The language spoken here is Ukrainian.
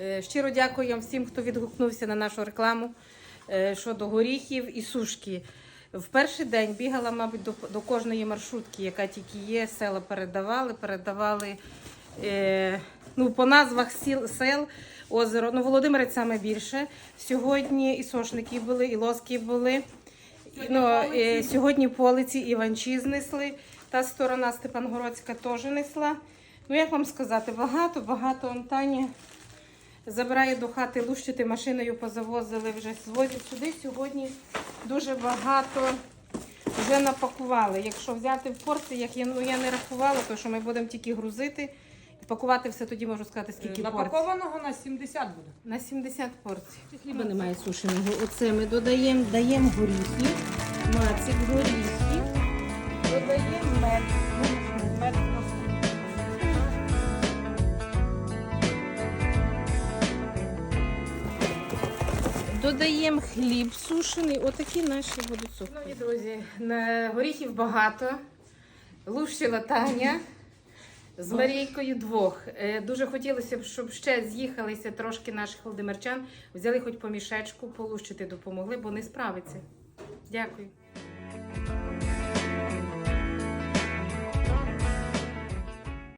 Е, щиро дякуємо всім, хто відгукнувся на нашу рекламу е, щодо горіхів і сушки. В перший день бігала, мабуть, до, до кожної маршрутки, яка тільки є, села передавали, передавали е, ну, по назвах сіл, сел, озеро. Ну, Володимирець саме більше. Сьогодні і сошники були, і лоски були. Ну, е, сьогодні полиці Іванчі знесли. Та сторона Степангородська теж несла. Ну, як вам сказати, багато, багато Он Таня забирає до хати лущити машиною, позавозили вже звозять сюди. Сьогодні дуже багато вже напакували. Якщо взяти в порціях, я, ну, я не рахувала, тому що ми будемо тільки грузити. І пакувати все тоді можу сказати, скільки порцій. Напакованого на 70 буде. На 70 порцій. Хліба немає сушеного. Оце ми додаємо, даємо горіхи, мацик горіхи, додаємо мед. Мед просто. Додаємо хліб сушений. Отакі наші будуть сухі. Шановні друзі, на горіхів багато. Лущила Таня. З Марійкою двох. Е, Дуже хотілося б, щоб ще з'їхалися трошки наших володимирчан, взяли хоч по мішечку, полущити допомогли, бо не справиться. Дякую.